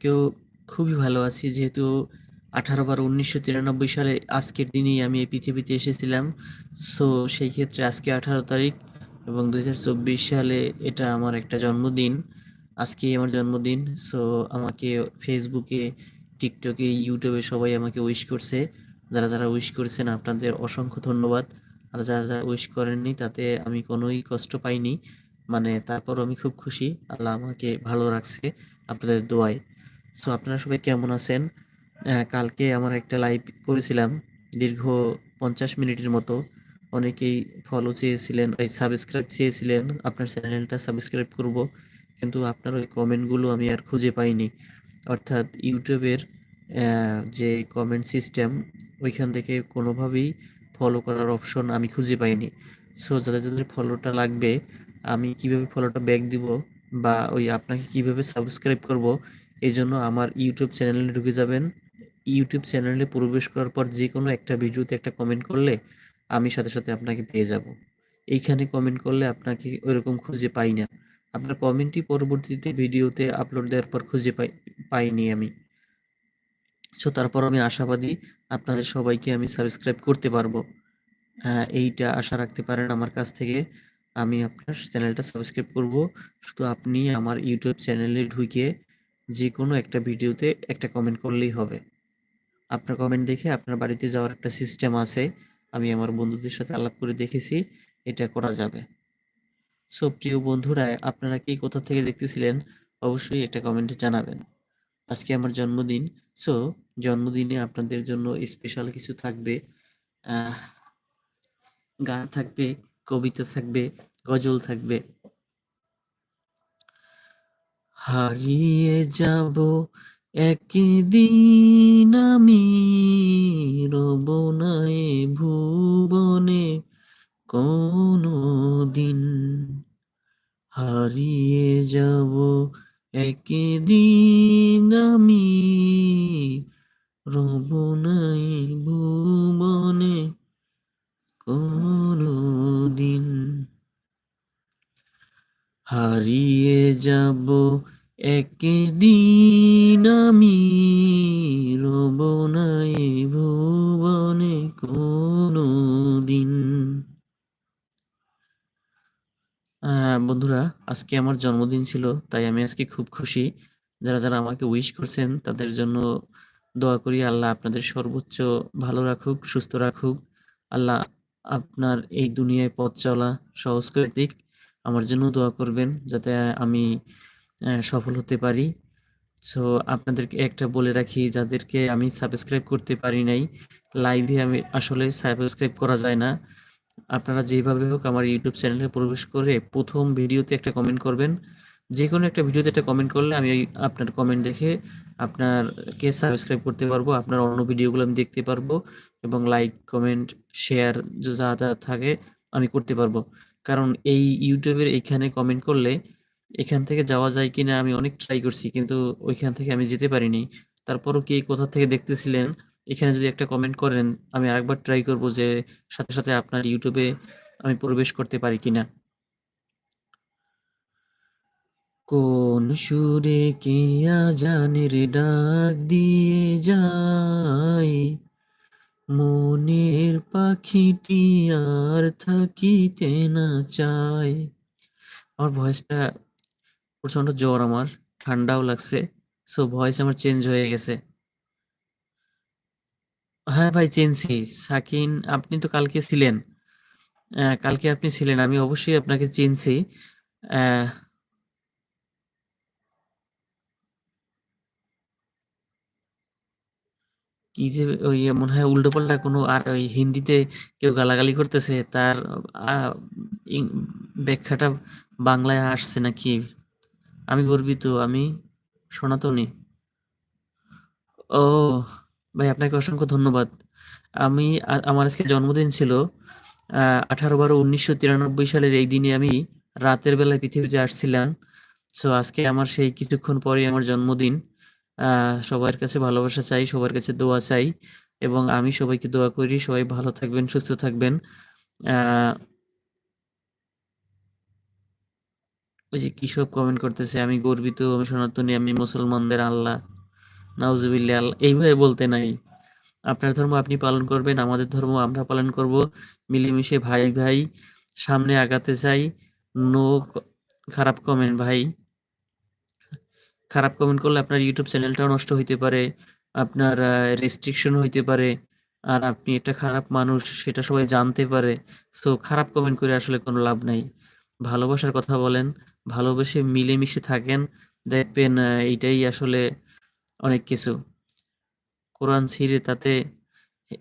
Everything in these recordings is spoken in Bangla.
কেউ খুবই ভালো আছি। যেহেতু আঠারো বারো উনিশশো তিরানব্বই সালে আজকের দিনেই আমি এই পৃথিবীতে এসেছিলাম। সো সেই ক্ষেত্রে আজকে আঠারো তারিখ এবং দু হাজার চব্বিশ সালে এটা আমার একটা জন্মদিন। আজকেই আমার জন্মদিন। সো আমাকে ফেসবুকে টিকটকে ইউটিউবে সবাই আমাকে উইশ করছে। যারা যারা উইশ করেছেন, আপনাদের অসংখ্য ধন্যবাদ। আর যারা যারা উইশ করেননি, তাতে আমি কোনোই কষ্ট পাইনি। মানে তারপর আমি খুব খুশি। আল্লাহ আমাকে ভালো রাখছে আপনাদের দোয়ায়। সো আপনারা সবাই কেমন আছেন? কালকে আমার একটা লাইভ করেছিলাম, দীর্ঘ পঞ্চাশ মিনিটের মতো। অনেকেই ফলো চেয়েছিলেন ওই সাবস্ক্রাইব চেয়েছিলেন, আপনার চ্যানেলটা সাবস্ক্রাইব করব, কিন্তু আপনার ওই কমেন্টগুলো আমি আর খুঁজে পাইনি। অর্থাৎ ইউটিউবের যে কমেন্ট সিস্টেম ওইখান থেকে কোনোভাবেই ফলো করার অপশন আমি খুঁজে পাইনি। সো যাদের যাদের ফলোটা লাগবে, আমি কীভাবে ফলোটা ব্যাক দিব বা ওই আপনাকে কীভাবে সাবস্ক্রাইব করব এই জন্য আমার ইউটিউব চ্যানেলে ঢুকে যাবেন। ইউটিউব চ্যানেলে প্রবেশ করার পর যে কোনো একটা ভিডিওতে একটা কমেন্ট করলে আমি সাথে সাথে আপনাকে পেয়ে যাব। এইখানে কমেন্ট করলে আপনাকে ওইরকম খুঁজে পাই না। আপনার কমেন্টই পরবর্তীতে ভিডিওতে আপলোড দেওয়ার পর খুঁজে পাই, পাইনি আমি। সো তারপর আমি আশাবাদী আপনাদের সবাইকে আমি সাবস্ক্রাইব করতে পারব। হ্যাঁ এইটা আশা রাখতে পারেন আমার কাছ থেকে। আমি আপনার চ্যানেলটা সাবস্ক্রাইব করব। শুধু আপনি আমার ইউটিউব চ্যানেলে ঢুকে যে কোনো একটা ভিডিওতে একটা কমেন্ট করলেই হবে। আপনার কমেন্ট দেখে আপনার বাড়িতে যাওয়ার একটা সিস্টেম আছে, আমি আমার বন্ধুদের সাথে আলাপ করে দেখেছি, এটা করা যাবে। সো প্রিয় বন্ধুরা, আপনারা কি কোথা থেকে দেখতেছিলেন? অবশ্যই এটা কমেন্টে জানাবেন। আজকে আমার জন্মদিন সো জন্মদিনে আপনাদের জন্য স্পেশাল কিছু থাকবে গান থাকবে, কবিতা থাকবে, গজল থাকবে হারিয়ে যাব একদিন আমি রব নাই এ ভুবনে কোনো দিন হারিয়ে যাব কোনো দিন আহ, বন্ধুরা আজকে আমার জন্মদিন ছিল তাই আমি আজকে খুব খুশি। যারা যারা আমাকে উইশ করছেন তাদের জন্য দোয়া করি। আল্লাহ আপনাদের সর্বোচ্চ ভালো রাখুক সুস্থ রাখুক। আল্লাহ আপনার এই দুনিয়ায় পথ চলা সহজ করে দিক। আমার জন্য দোয়া করবেন যাতে আমি সফল হতে পারি। সো আপনাদেরকে একটা বলে রাখি, যাদেরকে আমি সাবস্ক্রাইব করতে পারি নাই লাইভে আমি আসলে সাবস্ক্রাইব করা যায় না। আপনারা যেভাবে হোক আমার ইউটিউব চ্যানেলে প্রবেশ করে প্রথম ভিডিওতে একটা কমেন্ট করবেন। যে কোনো একটা ভিডিওতে একটা কমেন্ট করলে আমি আপনার কমেন্ট দেখে আপনারকে সাবস্ক্রাইব করতে পারব, আপনার অন্য ভিডিওগুলো আমি দেখতে পারব এবং লাইক কমেন্ট শেয়ার যা যা থাকে আমি করতে পারব। কারণ এই ইউটিউবের এইখানে কমেন্ট করলে এখান থেকে যাওয়া যায় কিনা আমি অনেক ট্রাই করছি, কিন্তু ওইখান থেকে আমি যেতে পারিনি। তারপরও কে কোথা থেকে দেখতেছিলেন, এখানে যদি একটা কমেন্ট করেন, আমি আরেকবার ট্রাই করব যে সাথে সাথে আপনার ইউটিউবে আমি প্রবেশ করতে পারি কিনা। কোন সুরে কে জানের ডাক দিয়ে যায়? মনের পাখিটি আর থাকিতে না চায়। আমার ভয়েসটা প্রচণ্ড জ্বর আমার, ঠান্ডাও লাগছে সো ভয়েস আমার চেঞ্জ হয়ে গেছে। হ্যাঁ ভাই চিনছি সাকিন, আপনি তো কালকে ছিলেন। কালকে আপনি ছিলেন, আমি অবশ্যই আপনাকে চিনছি কি যে ওই মনে হয় উল্টো পাল্টা কোনো আর ওই হিন্দিতে কেউ গালাগালি করতেছে, তার ব্যাখ্যাটা বাংলায় আসছে নাকি? আমি গর্বিত, আমি সনাতনী। ও, ভাই, আপনাকে অসংখ্য ধন্যবাদ। আমি আমার আজকে জন্মদিন ছিল আঠারো বারো উনিশশো তিরানব্বই সালের এই দিনে আমি রাতের বেলায় পৃথিবীতে আসছিলাম। সো, আজকে আমার সেই কিছুক্ষণ পরে আমার জন্মদিন। সবার কাছে ভালোবাসা চাই, সবার কাছে দোয়া চাই এবং আমি সবাইকে দোয়া করি। সবাই ভালো থাকবেন, সুস্থ থাকবেন। ওই যে কি সব কমেন্ট করতেছে, আমি গর্বিত, আমি সনাতনী, আমি মুসলমানদের আল্লাহ, নাউজুবিল্লাহ, আল্লাহ, এইভাবে বলতে নাই। আপনার ধর্ম আপনি পালন করবেন, আমাদের ধর্ম আমরা পালন করব। মিলেমিশে ভাই ভাই, সামনে আগাতে চাই। নো খারাপ কমেন্ট ভাই। খারাপ কমেন্ট করলে আপনার ইউটিউব চ্যানেলটাও নষ্ট হইতে পারে, আপনার রেস্ট্রিকশন হইতে পারে, আর আপনি একটা খারাপ মানুষ, সেটা সবাই জানতে পারে। সো খারাপ কমেন্ট করে আসলে কোনো লাভ নাই। ভালোবাসার কথা বলেন ভালোবেসে মিলেমিশে থাকেন। দেখবেন আহ, এইটাই আসলে অনেক কিছু। কোরআন ছিঁড়ে তাতে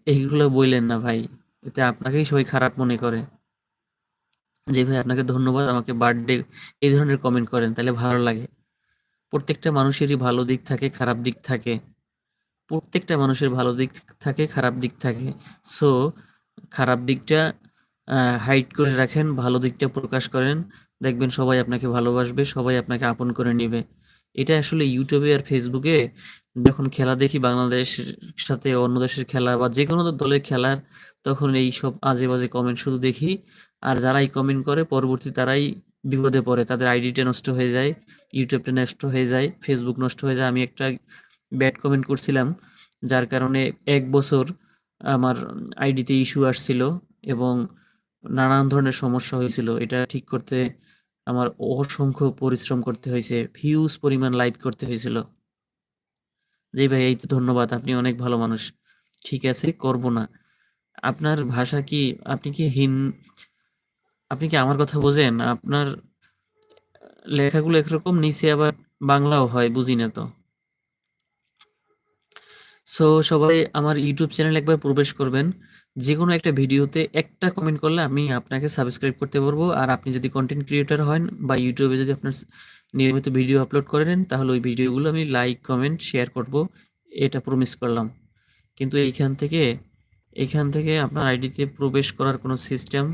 এইগুলো বললেন না ভাই। এতে আপনাকেই সবাই খারাপ মনে করে। যে ভাই আপনাকে ধন্যবাদ আমাকে বার্থডে এই ধরনের কমেন্ট করেন তাহলে ভালো লাগে। প্রত্যেকটা মানুষেরই ভালো দিক থাকে খারাপ দিক থাকে। প্রত্যেকটা মানুষের ভালো দিক থাকে খারাপ দিক থাকে। সো খারাপ দিকটা হাইড করে রাখেন, ভালো দিকটা প্রকাশ করেন, দেখবেন সবাই আপনাকে ভালোবাসবে, সবাই আপনাকে আপন করে নেবে। এটা আসলে ইউটিউবে আর ফেসবুকে যখন খেলা দেখি বাংলাদেশের সাথে অন্য দেশের খেলা বা যে কোনো দলের খেলার তখন এই সব আজে বাজে কমেন্ট শুধু দেখি। আর যারাই কমেন্ট করে, পরবর্তী তারাই বিপদে পড়ে, তাদের আইডিটা নষ্ট হয়ে যায় ইউটিউবটা নষ্ট হয়ে যায় ফেসবুক নষ্ট হয়ে যায়। আমি একটা ব্যাড কমেন্ট করছিলাম, যার কারণে এক বছর আমার আইডিতে ইস্যু আসছিল এবং নানান ধরনের সমস্যা হয়েছিল। এটা ঠিক করতে আমার অসংখ্য পরিশ্রম করতে হয়েছে হিউজ পরিমাণ লাইভ করতে হয়েছিল। জি ভাই, এই তো ধন্যবাদ, আপনি অনেক ভালো মানুষ। ঠিক আছে, করব না। আপনার ভাষা কি, আপনি কি হিন, আপনি কি আমার কথা বোঝেন? আপনার লেখাগুলো একরকম, নিচে আবার বাংলাও হয় বুঝি না তো। সো সবাই আমার ইউটিউব চ্যানেল একবার প্রবেশ করবেন। যে কোনো একটা ভিডিওতে একটা কমেন্ট করলে আমি আপনাকে সাবস্ক্রাইব করতে পারব। আর আপনি যদি কন্টেন্ট ক্রিয়েটর হন বা ইউটিউবে যদি আপনার নিয়মিত ভিডিও আপলোড করেন তাহলে ওই ভিডিওগুলো আমি লাইক কমেন্ট শেয়ার করব। এটা প্রমিস করলাম। কিন্তু এইখান থেকে এখান থেকে আপনার আইডিতে প্রবেশ করার কোনো সিস্টেম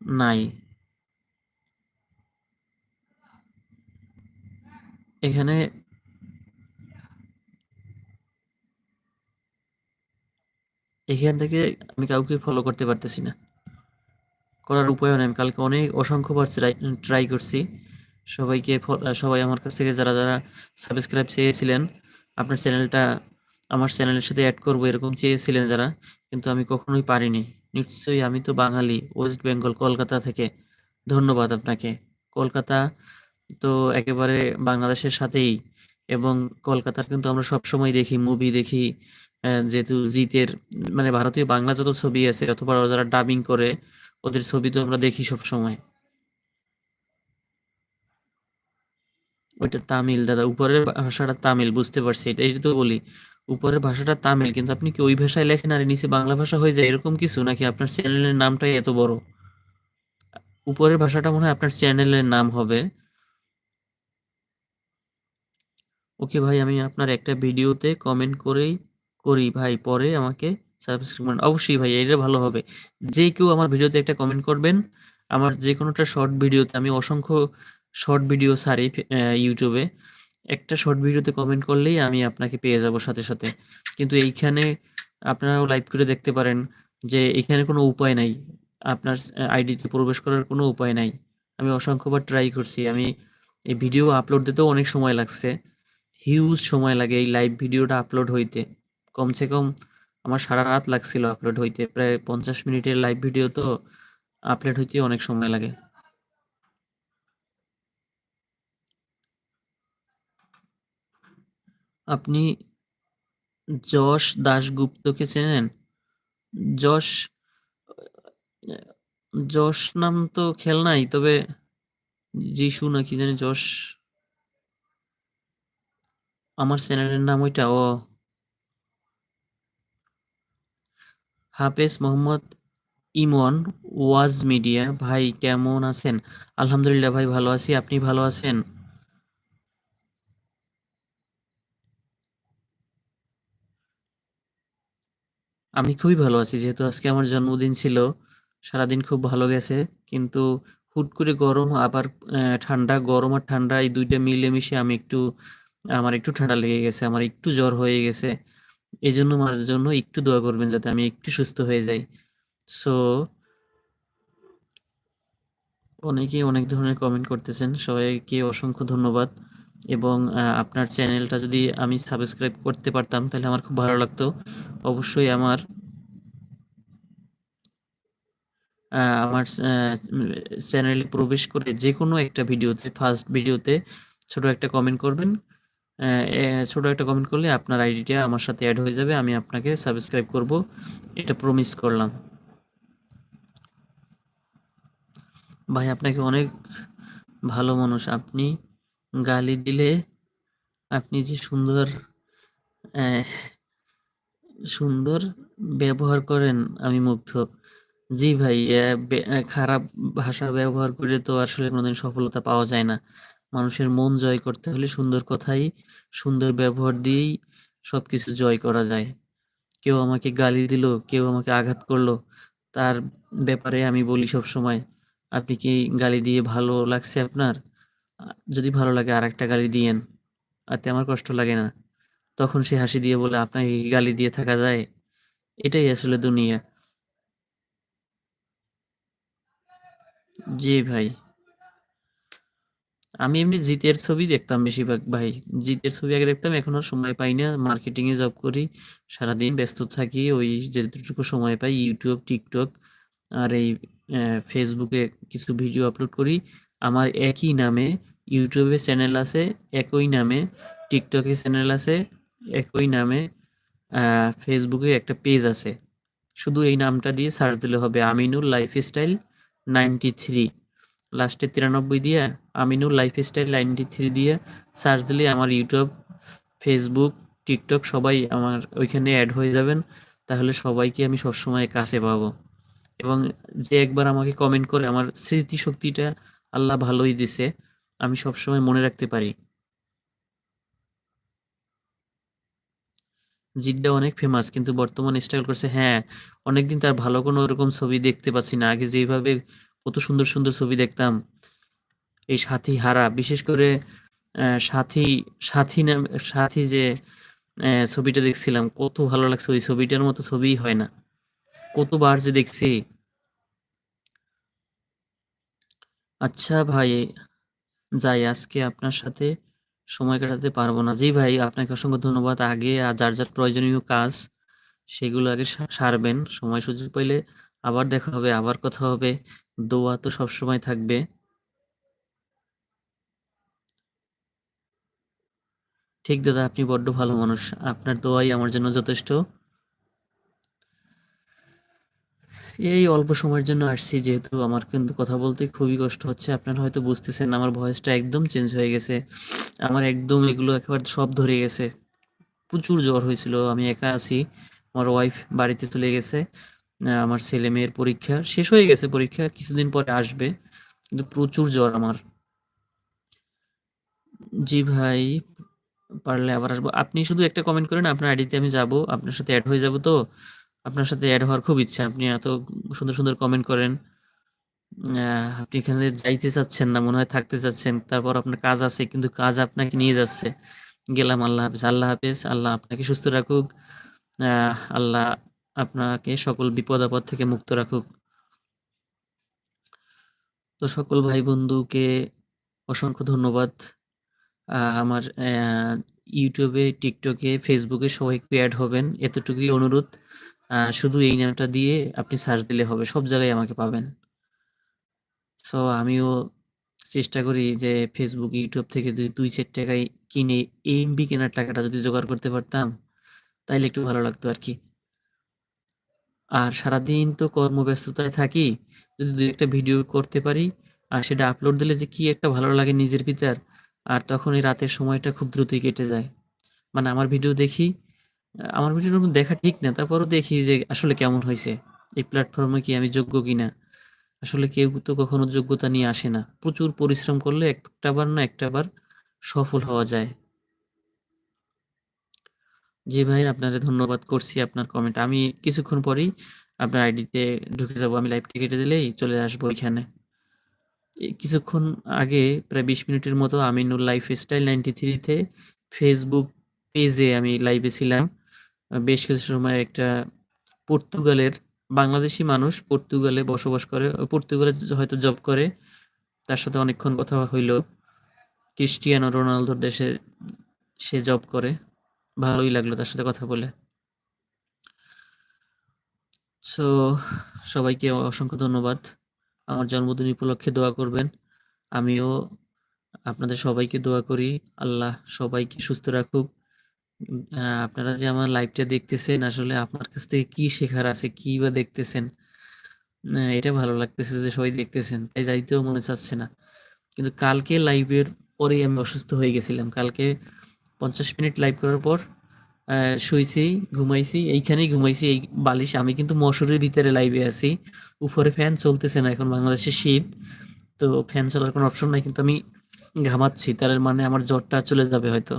নাই। এখানে এখান থেকে আমি কাউকে ফলো করতে পারতেছি না। করার উপায়ও নেই। আমি কালকে অনেক অসংখ্যবার ট্রাই করছি। সবাইকে সবাই আমার কাছ থেকে যারা যারা সাবস্ক্রাইব চেয়েছিলেন, আপনার চ্যানেলটা আমার চ্যানেলের সাথে অ্যাড করব এরকম চেয়েছিলেন যারা, কিন্তু আমি কখনোই পারিনি। নিশ্চয়ই আমি তো বাঙালি ওয়েস্ট বেঙ্গল কলকাতা থেকে। ধন্যবাদ আপনাকে। কলকাতা তো একেবারে বাংলাদেশের সাথেই। এবং কলকাতার কিন্তু আমরা সবসময় দেখি মুভি দেখি যেহেতু জিতের মানে ভারতীয় বাংলা যত ছবি আছে, অথবা যারা ডাবিং করে, ওদের ছবি তো আমরা দেখি সব সময় ওইটা তামিল, দাদা, উপরের ভাষাটা তামিল, বুঝতে পারছি। এটা এটা তো বলি, উপরের ভাষাটা তামিল, কিন্তু আপনি কি ওই ভাষায় লেখেন আর নিচে বাংলা ভাষা হয়ে যায়? এরকম কিছু? নাকি আপনার চ্যানেলের নামটাই এত বড়? উপরের ভাষাটা মনে হয় আপনার চ্যানেলের নাম হবে। ওকে ভাই, আমি আপনার একটা ভিডিওতে কমেন্ট করেই করি ভাই, পরে আমাকে সাবস্ক্রাইব করেন। অবশ্যই ভাই এটা ভালো হবে। যে কেউ আমার ভিডিওতে একটা কমেন্ট করবেন, আমার যে কোনোটা শর্ট ভিডিওতে, আমি অসংখ্য শর্ট ভিডিও সারি ইউটিউবে একটা শর্ট ভিডিওতে কমেন্ট করলেই আমি আপনাকে পেয়ে যাব সাথে সাথে। কিন্তু এইখানে আপনারাও লাইভ করে দেখতে পারেন যে এখানে কোনো উপায় নাই। আপনার আইডিতে প্রবেশ করার কোনো উপায় নাই। আমি অসংখ্যবার ট্রাই করছি। আমি এই ভিডিও আপলোড দিতেও অনেক সময় লাগছে। হিউজ সময় লাগে এই লাইভ ভিডিওটা আপলোড হইতে। কমসে কম আমার সারা রাত লাগছিল আপলোড হইতে। প্রায় পঞ্চাশ মিনিটের লাইভ ভিডিও তো আপলোড হইতে অনেক সময় লাগে। আপনি যশ দাশগুপ্তকে চেনেন? যশ যশ নাম তো খেল নাই, তবে যিশু নাকি জানি, যশ আমার চ্যানেলের নাম ওইটা ও। হাফেজ মোহাম্মদ ইমন, ওয়াজ মিডিয়া। ভাই, কেমন আছেন? আলহামদুলিল্লাহ ভাই, ভালো আছি। আপনি ভালো আছেন? আমি খুবই ভালো আছি, যেহেতু আজকে আমার জন্মদিন ছিল। সারাদিন খুব ভালো গেছে, কিন্তু হুট করে গরম, আবার ঠান্ডা, গরম আর ঠান্ডা, এই দুইটা মিলেমিশে আমি একটু আমার একটু ঠান্ডা লেগে গেছে, আমার একটু জ্বর হয়ে গেছে। এই জন্য আমার জন্য একটু দোয়া করবেন যাতে আমি একটু সুস্থ হয়ে যাই। সো অনেকেই অনেক ধরনের কমেন্ট করতেছেন। সবাইকে অসংখ্য ধন্যবাদ। এবং আপনার চ্যানেলটা যদি আমি সাবস্ক্রাইব করতে পারতাম, তাহলে আমার খুব ভালো লাগতো। অবশ্যই আমার আমার চ্যানেলে প্রবেশ করে যে কোনো একটা ভিডিওতে ফার্স্ট ভিডিওতে ছোট একটা কমেন্ট করবেন। ছোট একটা কমেন্ট করলে আপনার আইডিটা আমার সাথে অ্যাড হয়ে যাবে, আমি আপনাকে সাবস্ক্রাইব করব। এটা প্রমিস করলাম। ভাই, আপনাকে অনেক ভালো মানুষ। আপনি গালি দিলে আপনি যে সুন্দর সুন্দর ব্যবহার করেন, আমি মুগ্ধ। জি ভাই খারাপ ভাষা ব্যবহার করে তো আসলে কোনোদিন সফলতা পাওয়া যায় না। মানুষের মন জয় করতে হলে সুন্দর কথাই, সুন্দর ব্যবহার দিয়েই সবকিছু জয় করা যায়। কেউ আমাকে গালি দিল, কেউ আমাকে আঘাত করল, তার ব্যাপারে আমি বলি সব সময় আপনি কি গালি দিয়ে ভালো লাগছে আপনার? যদি ভালো লাগে আর একটা গালি দিয়েন তাতে আমার কষ্ট লাগে না। তখন সে হাসি দিয়ে বলে, আপনাকে গালি দিয়ে থাকা যায়? এটাই আসলে দুনিয়া। জি ভাই। আমি এমনি জিতের ছবি দেখতাম বেশিরভাগ, ভাই। জিতের ছবি আগে দেখতাম, এখন আর সময় পাই না। মার্কেটিং এ জব করি, সারাদিন ব্যস্ত থাকি, ওই যেটুকু সময় পাই ইউটিউব টিকটক আর এই ফেসবুকে কিছু ভিডিও আপলোড করি। আমার একই নামে ইউটিউবে চ্যানেল আছে, একই নামে টিকটকে চ্যানেল আছে, একই নামে ফেসবুকে একটা পেজ আছে। শুধু এই নামটা দিয়ে সার্চ দিলে হবে। আমিনুল লাইফস্টাইল নাইনটি থ্রি লাস্টে তিরানব্বই দিয়ে আমিনুল লাইফস্টাইল নাইনটি থ্রি দিয়ে সার্চ দিলে আমার ইউটিউব ফেসবুক টিকটক সবাই আমার ওইখানে অ্যাড হয়ে যাবেন। তাহলে সবাইকে আমি সবসময় কাছে পাবো। এবং যে একবার আমাকে কমেন্ট করে, আমার স্মৃতিশক্তিটা আল্লাহ ভালোই দিছে, আমি সবসময় মনে রাখতে পারি। জিদ্দা অনেক ফেমাস কিন্তু বর্তমানে স্ট্রাগল করছে। হ্যাঁ অনেকদিন তার ভালো কোনো ওরকম ছবি দেখতে পাচ্ছি না। আগে যেভাবে কত সুন্দর সুন্দর ছবি দেখতাম। এই সাথী হারা, বিশেষ করে সাথী সাথী নাম সাথী যে ছবিটা দেখছিলাম, কত ভালো লাগছে। ওই ছবিটার মতো ছবিই হয় না। কতবার যে দেখছি। আচ্ছা ভাই, যাই, আজকে আপনার সাথে সময় কাটাতে পারব না। জি ভাই, আপনাকে অসংখ্য ধন্যবাদ। আগে আর যার যার প্রয়োজনীয় কাজ, সেগুলো আগে সারবেন। সময় সুযোগ পাইলে আবার দেখা হবে, আবার কথা হবে। দোয়া তো সব সময় থাকবে। ঠিক দাদা, আপনি বড্ড ভালো মানুষ। আপনার দোয়াই আমার জন্য যথেষ্ট। এই অল্প সময়ের জন্য আসছি, যেহেতু আমার কিন্তু কথা বলতে খুবই কষ্ট হচ্ছে। আপনারা হয়তো বুঝতেছেন, আমার ভয়েসটা একদম চেঞ্জ হয়ে গেছে। আমার একদম এগুলো একেবারে সব ধরে গেছে। প্রচুর জ্বর হয়েছিল, আমি একা আছি। আমার ওয়াইফ বাড়িতে চলে গেছে। আমার ছেলে মেয়ের পরীক্ষা শেষ হয়ে গেছে পরীক্ষা কিছুদিন পরে আসবে। কিন্তু প্রচুর জ্বর আমার। জি ভাই, পারলে আবার আসব। আপনি শুধু একটা কমেন্ট করেন, আপনার আইডিতে আমি যাব, আপনার সাথে অ্যাড হয়ে যাব তো। আপনার সাথে অ্যাড হওয়ার খুব ইচ্ছা, আপনি এত সুন্দর সুন্দর কমেন্ট করেন। আপনি এখানে যাইতে চাচ্ছেন না, মনে হয় থাকতে চাচ্ছেন, তারপর আপনার কাজ আছে, কিন্তু কাজ আপনাকে নিয়ে যাচ্ছে। গেলাম, আল্লাহ হাফিজ আল্লাহ হাফিজ, আল্লাহ আপনাকে সুস্থ রাখুক। আল্লাহ আপনাকে সকল বিপদ আপদ থেকে মুক্ত রাখুক। তো সকল ভাই বন্ধুকে অসংখ্য ধন্যবাদ। আমার ইউটিউবে, টিকটকে, ফেসবুকে সবাই একটু অ্যাড হবেন। এতটুকুই অনুরোধ। শুধু এই নামটা দিয়ে আপনি সার্চ দিলে হবে, সব জায়গায় আমাকে পাবেন। সো আমিও চেষ্টা করি যে ফেসবুক, ইউটিউব থেকে যদি দুই চার টাকায় কিনে এমবি কেনার টাকাটা যদি জোগাড় করতে পারতাম, তাইলে একটু ভালো লাগতো আর কি। আর সারাদিন তো কর্মব্যস্ততায় থাকি, যদি দু একটা ভিডিও করতে পারি, আর সেটা আপলোড দিলে যে কি একটা ভালো লাগে নিজের ভিতর, আর তখন এই রাতের সময়টা খুব দ্রুতই কেটে যায়। মানে আমার ভিডিও দেখি, আমার ভিডিও দেখা ঠিক না, তারপরও দেখি যে আসলে কেমন হয়েছে, এই প্ল্যাটফর্মে কি আমি যোগ্য কিনা? আসলে কেউ তো কখনো যোগ্যতা নিয়ে আসে না। প্রচুর পরিশ্রম করলে একটা বার না একটা বার সফল হওয়া যায়। জি ভাই, আপনারে ধন্যবাদ করছি আপনার কমেন্ট আমি কিছুক্ষণ পরেই আপনার আইডিতে ঢুকে যাব। আমি লাইভটা কেটে দিলেই চলে আসব ওইখানে। কিছুক্ষণ আগে প্রায় বিশ মিনিটের মতো আমিনুল লাইফ স্টাইল নাইনটি থ্রিতে ফেসবুক পেজে আমি লাইভে ছিলাম। বেশ কিছু সময় একটা পর্তুগালের বাংলাদেশি মানুষ পর্তুগালে বসবাস করে। পর্তুগালে হয়তো জব করে। তার সাথে অনেকক্ষণ কথা হইল। ক্রিস্টিয়ানো রোনালদোর দেশে সে জব করে। ভালোই লাগল তার সাথে কথা বলে। সো সবাইকে অসংখ্য ধন্যবাদ। আমার জন্মদিন উপলক্ষে দোয়া করবেন। আমিও আপনাদের সবাইকে দোয়া করি। আল্লাহ সবাইকে সুস্থ রাখুক। আপনারা যে আমার লাইভটা দেখতেছেন, আসলে আপনার কাছ থেকে কি শেখার আছে, কি বা দেখতেছেন? এটা ভালো লাগতেছে যে সবাই দেখতেছেন, তাই যাইতেও মনে চাচ্ছে না। কিন্তু কালকে লাইভের পরেই আমি অসুস্থ হয়ে গেছিলাম। কালকে পঞ্চাশ মিনিট লাইভ করার পর শুইছি, ঘুমাইছি, এইখানেই ঘুমাইছি, এই বালিশ। আমি কিন্তু মশারির ভিতরে লাইভে আছি। উপরে ফ্যান চলতেছে না, এখন বাংলাদেশে শীত, তো ফ্যান চলার কোনো অপশন নাই, কিন্তু আমি ঘামাচ্ছি। তার মানে আমার জ্বরটা চলে যাবে হয়তো।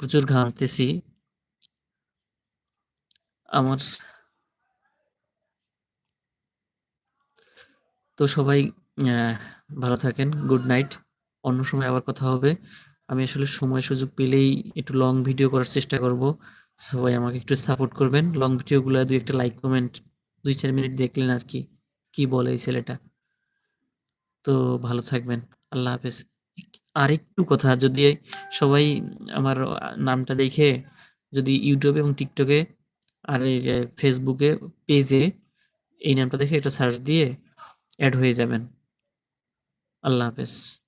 প্রচুর ঘামতেছি। আমার তো সবাই ভালো থাকেন গুড নাইট অন্য সময় আবার কথা হবে। আমি আসলে সময় সুযোগ পেলেই একটু লং ভিডিও করার চেষ্টা করব। সবাই আমাকে একটু সাপোর্ট করবেন। লং ভিডিওগুলো দুই একটা লাইক কমেন্ট দুই চার মিনিট দেখলেন আর কি কি বলে এই ছেলেটা। তো, ভালো থাকবেন। আল্লাহ হাফেজ। আর একটু কথা, যদি সবাই আমার নামটা দেখে, যদি ইউটিউবে এবং টিকটকে আর এই যে ফেসবুকে পেজে এই নামটা দেখে এটা সার্চ দিয়ে অ্যাড হয়ে যাবেন। আল্লাহ হাফেজ।